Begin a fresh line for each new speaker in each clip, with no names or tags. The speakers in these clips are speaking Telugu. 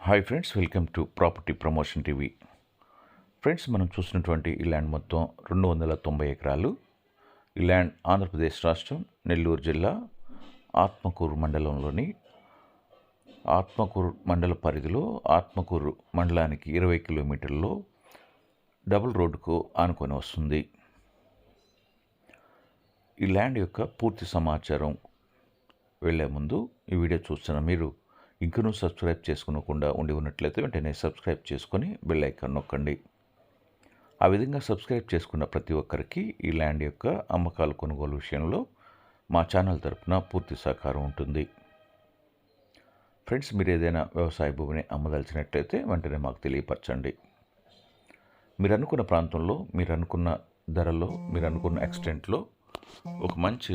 Hi friends welcome to property promotion TV friends మనం చూసినటువంటి ఈ ల్యాండ్ మొత్తం రెండు వందల తొంభై ఎకరాలు. ఈ ల్యాండ్ ఆంధ్రప్రదేశ్ రాష్ట్రం నెల్లూరు జిల్లా ఆత్మకూరు మండలంలోని ఆత్మకూరు మండల పరిధిలో ఆత్మకూరు మండలానికి ఇరవై కిలోమీటర్లో డబుల్ రోడ్డుకు ఆనుకొని వస్తుంది. ఈ ల్యాండ్ యొక్క పూర్తి సమాచారం వెళ్ళే ముందు ఈ వీడియో చూస్తున్న మీరు ఇంకనూ సబ్స్క్రైబ్ చేసుకోకుండా ఉండి ఉన్నట్లయితే వెంటనే సబ్స్క్రైబ్ చేసుకొని బెల్ ఐకాన్ నొక్కండి. ఆ విధంగా సబ్స్క్రైబ్ చేసుకున్న ప్రతి ఒక్కరికి ఈ ల్యాండ్ యొక్క అమ్మకాలు కొనుగోలు విషయంలో మా ఛానల్ తరఫున పూర్తి సహకారం ఉంటుంది. ఫ్రెండ్స్ మీరు ఏదైనా వ్యవసాయ భూమిని అమ్మదలిచినట్లయితే వెంటనే మాకు తెలియపరచండి. మీరు అనుకున్న ప్రాంతంలో మీరు అనుకున్న ధరలో మీరు అనుకున్న ఎక్స్టెంట్లో ఒక మంచి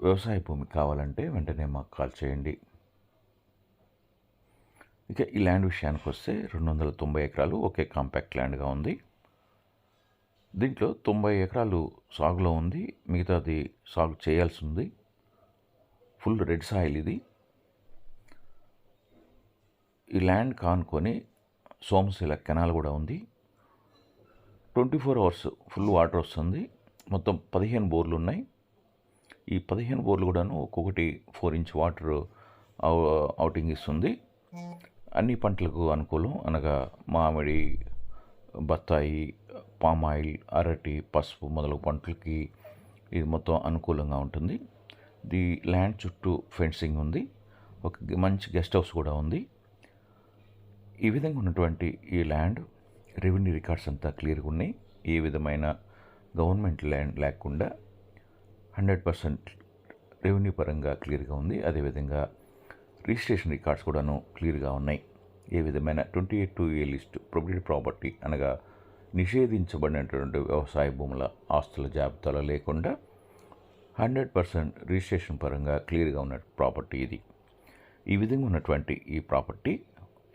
వ్యవసాయ భూమి కావాలంటే వెంటనే మాకు కాల్ చేయండి. ఇక ఈ ల్యాండ్ విషయానికి వస్తే రెండు వందల తొంభై ఎకరాలు ఒకే కాంపాక్ట్ ల్యాండ్గా ఉంది. దీంట్లో తొంభై ఎకరాలు సాగులో ఉంది. మిగతాది సాగు చేయాల్సి ఉంది. ఫుల్ రెడ్ సాయిల్ ఇది. ఈ ల్యాండ్ కానుకొని సోమశిల కెనాల్ కూడా ఉంది. Twenty four hours full water వస్తుంది. మొత్తం పదిహేను బోర్లు ఉన్నాయి. ఈ పదిహేను బోర్లు కూడాను ఒక్కొక్కటి ఫోర్ ఇంచ్ వాటర్ అవుటింగ్ ఇస్తుంది. అన్ని పంటలకు అనుకూలం. అనగా మామిడి బత్తాయి పామాయిల్ అరటి పసుపు మొదలగు పంటలకి ఇది మొత్తం అనుకూలంగా ఉంటుంది. ది ల్యాండ్ చుట్టూ ఫెన్సింగ్ ఉంది. ఒక మంచి గెస్ట్ హౌస్ కూడా ఉంది. ఈ విధంగా ఉన్నటువంటి ఈ ల్యాండ్ రెవెన్యూ రికార్డ్స్ అంతా క్లియర్గా ఉన్నాయి. ఏ విధమైన గవర్నమెంట్ ల్యాండ్ లేకుండా హండ్రెడ్ పర్సెంట్ రెవెన్యూ పరంగా క్లియర్గా ఉంది. అదేవిధంగా రిజిస్ట్రేషన్ రికార్డ్స్ కూడాను క్లియర్గా ఉన్నాయి. ఏ విధమైన twenty eight two A list prohibited property అనగా నిషేధించబడినటువంటి వ్యవసాయ భూముల ఆస్తుల జాబితాలో లేకుండా హండ్రెడ్ పర్సెంట్ రిజిస్ట్రేషన్ పరంగా క్లియర్గా ఉన్న ప్రాపర్టీ ఇది. ఈ విధంగా ఉన్నటువంటి ఈ ప్రాపర్టీ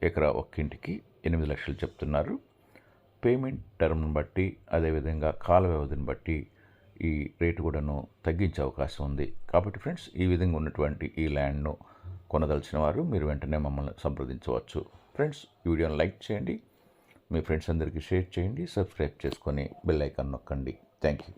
ఎకరా ఒక్కింటికి ఎనిమిది లక్షలు చెప్తున్నారు. పేమెంట్ టర్మ్ని బట్టి అదేవిధంగా కాల వ్యవధిని బట్టి ఈ రేటు కూడాను తగ్గించే అవకాశం ఉంది. కాబట్టి ఫ్రెండ్స్ ఈ విధంగా ఉన్నటువంటి ఈ ల్యాండ్ను కొనదలిచిన వారు మీరు వెంటనే మమ్మల్ని సంప్రదించవచ్చు. ఫ్రెండ్స్ వీడియోని లైక్ చేయండి. మీ ఫ్రెండ్స్ అందరికీ షేర్ చేయండి. సబ్స్క్రైబ్ చేసుకొని బెల్ ఐకాన్ నొక్కండి. Thank you